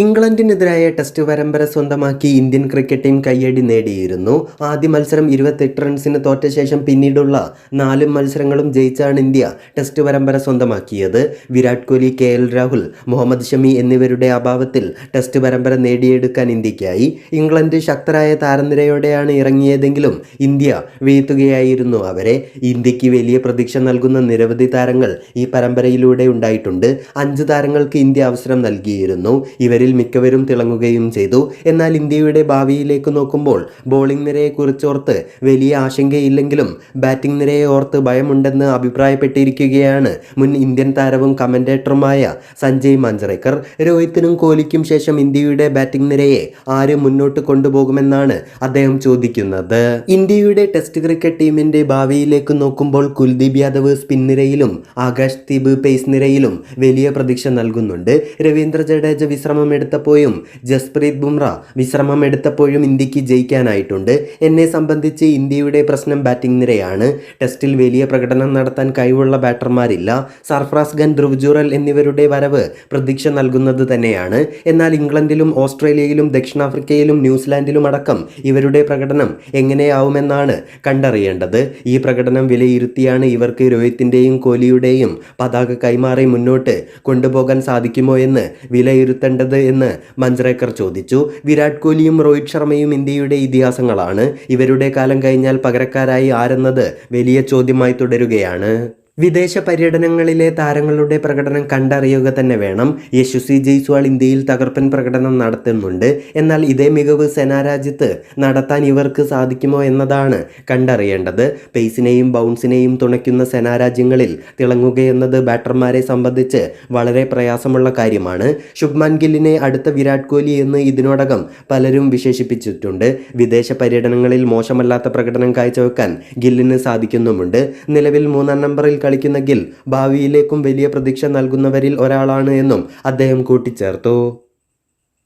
ഇംഗ്ലണ്ടിനെതിരായ ടെസ്റ്റ് പരമ്പര സ്വന്തമാക്കി ഇന്ത്യൻ ക്രിക്കറ്റ് ടീം കയ്യടി നേടിയിരുന്നു. ആദ്യ മത്സരം ഇരുപത്തെട്ട് റൺസിന് തോറ്റ ശേഷം പിന്നീടുള്ള നാല് മത്സരങ്ങളും ജയിച്ചാണ് ഇന്ത്യ ടെസ്റ്റ് പരമ്പര സ്വന്തമാക്കിയത്. വിരാട് കോഹ്ലി കെ എൽ രാഹുൽ മുഹമ്മദ് ഷമി എന്നിവരുടെ അഭാവത്തിൽ ടെസ്റ്റ് പരമ്പര നേടിയെടുക്കാൻ ഇന്ത്യക്കായി ഇംഗ്ലണ്ട് ശക്തരായ താരനിരയോടെയാണ് ഇറങ്ങിയതെങ്കിലും ഇന്ത്യ വീഴ്ത്തുകയായിരുന്നു അവരെ. ഇന്ത്യയ്ക്ക് വലിയ പ്രതീക്ഷ നൽകുന്ന നിരവധി താരങ്ങൾ ഈ പരമ്പരയിലൂടെ ഉണ്ടായിട്ടുണ്ട്. അഞ്ച് താരങ്ങൾക്ക് ഇന്ത്യ അവസരം നൽകിയിരുന്നു. ഇവരിൽ മിക്കവരും തിളങ്ങുകയും ചെയ്തു. എന്നാൽ ഇന്ത്യയുടെ ഭാവിയിലേക്ക് നോക്കുമ്പോൾ ബോളിംഗ് നിരയെ കുറിച്ചോർത്ത് വലിയ ആശങ്കയില്ലെങ്കിലും ബാറ്റിംഗ് നിരയെ ഓർത്ത് ഭയമുണ്ടെന്ന് അഭിപ്രായപ്പെട്ടിരിക്കുകയാണ് മുൻ ഇന്ത്യൻ താരവും കമന്റേറ്ററുമായ സഞ്ജയ് മാഞ്ചറേക്കർ. രോഹിത്തിനും കോഹ്ലിക്കും ശേഷം ഇന്ത്യയുടെ ബാറ്റിംഗ് നിരയെ ആര് മുന്നോട്ട് കൊണ്ടുപോകുമെന്നാണ് അദ്ദേഹം ചോദിക്കുന്നത്. ഇന്ത്യയുടെ ടെസ്റ്റ് ക്രിക്കറ്റ് ടീമിന്റെ ഭാവിയിലേക്ക് നോക്കുമ്പോൾ കുൽദീപ് യാദവ് സ്പിൻ നിരയിലും ആകാശ് ദീപ് പേസ് നിരയിലും വലിയ പ്രതീക്ഷ നൽകുന്നുണ്ട്. രവീന്ദ്ര ജഡേജ വിശ്രമം എടുത്തപ്പോഴും ജസ്പ്രീത് ബുംറ വിശ്രമം എടുത്തപ്പോഴും ഇന്ത്യയ്ക്ക് ജയിക്കാനായിട്ടുണ്ട്. എന്നെ സംബന്ധിച്ച് ഇന്ത്യയുടെ പ്രശ്നം ബാറ്റിംഗ് നിരയാണ്. ടെസ്റ്റിൽ വലിയ പ്രകടനം നടത്താൻ കഴിവുള്ള ബാറ്റർമാരില്ല. സർഫ്രാസ് ഖാൻ ധ്രുവ് ജുറൽ എന്നിവരുടെ വരവ് പ്രതീക്ഷ നൽകുന്നത് തന്നെയാണ്. എന്നാൽ ഇംഗ്ലണ്ടിലും ഓസ്ട്രേലിയയിലും ദക്ഷിണാഫ്രിക്കയിലും ന്യൂസിലാൻഡിലും അടക്കം ഇവരുടെ പ്രകടനം എങ്ങനെയാവുമെന്നാണ് കണ്ടറിയേണ്ടത്. ഈ പ്രകടനം വിലയിരുത്തിയാണ് ഇവർക്ക് രോഹിത്തിന്റെയും കോഹ്ലിയുടെയും പതാക കൈമാറി മുന്നോട്ട് കൊണ്ടുപോകാൻ സാധിക്കുമോ എന്ന് വിലയിരുത്തേണ്ടത് എന്ന് മഞ്ജ്രേക്കർ ചോദിച്ചു. വിരാട് കോഹ്ലിയും രോഹിത് ശർമ്മയും ഇന്ത്യയുടെ ഇതിഹാസങ്ങളാണ്. ഇവരുടെ കാലം കഴിഞ്ഞാൽ പകരക്കാരായി ആരെന്നത്? വലിയ ചോദ്യമായി തുടരുകയാണ്. വിദേശ പര്യടനങ്ങളിലെ താരങ്ങളുടെ പ്രകടനം കണ്ടറിയുക തന്നെ വേണം. യശസ്വി ജയ്സ്വാൾ ഇന്ത്യയിൽ തകർപ്പൻ പ്രകടനം നടത്തുന്നുണ്ട്. എന്നാൽ ഇതേ മികവ് സെനാരാജ്യത്ത് നടത്താൻ ഇവർക്ക് സാധിക്കുമോ എന്നതാണ് കണ്ടറിയേണ്ടത്. പേസിനെയും ബൗൺസിനെയും തുണയ്ക്കുന്ന സെനാരാജ്യങ്ങളിൽ തിളങ്ങുകയെന്നത് ബാറ്റർമാരെ സംബന്ധിച്ച് വളരെ പ്രയാസമുള്ള കാര്യമാണ്. ശുഭ്മാൻ ഗില്ലിനെ അടുത്ത വിരാട് കോഹ്ലി എന്ന് ഇതിനോടകം പലരും വിശേഷിപ്പിച്ചിട്ടുണ്ട്. വിദേശ പര്യടനങ്ങളിൽ മോശമല്ലാത്ത പ്രകടനം കാഴ്ചവെക്കാൻ ഗില്ലിന് സാധിക്കുന്നുമുണ്ട്. നിലവിൽ മൂന്നാം നമ്പറിൽ കളിക്കുന്ന ഗിൽ ഭാവിയിലേക്കും വലിയ പ്രതീക്ഷ നൽകുന്നവരിൽ ഒരാളാണ് എന്നും അദ്ദേഹം കൂട്ടിച്ചേർത്തു.